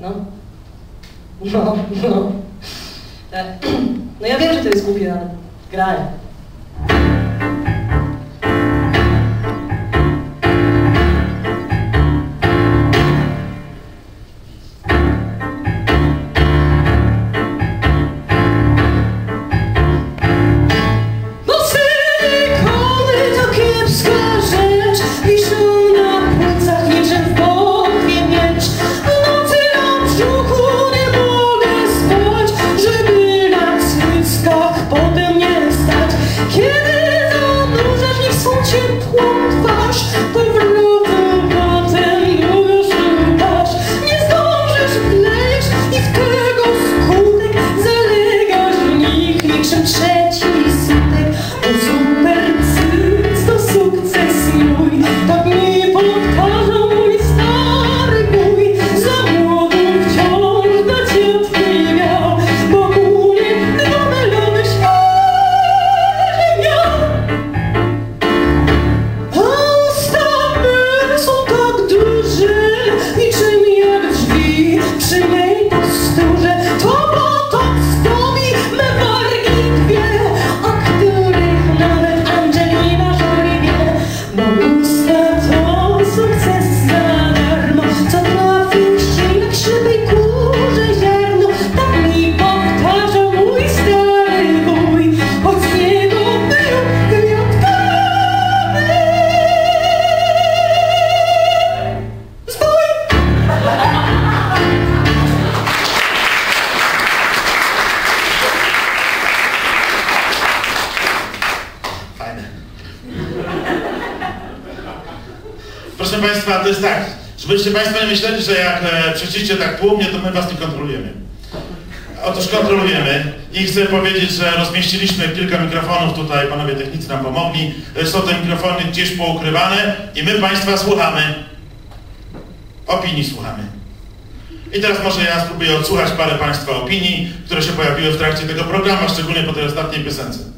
No. No, no. Tak. No ja wiem, że to jest głupie, ale graj. bold Fajne. Proszę Państwa, to jest tak, żebyście Państwo nie myśleli, że jak e, tak tłumnie, to my Was nie kontrolujemy. Otóż kontrolujemy i chcę powiedzieć, że rozmieściliśmy kilka mikrofonów tutaj, panowie technicy nam pomogli. Są te mikrofony gdzieś poukrywane i my Państwa słuchamy. Opinii słuchamy. I teraz może ja spróbuję odsłuchać parę Państwa opinii, które się pojawiły w trakcie tego programu, szczególnie po tej ostatniej piosence.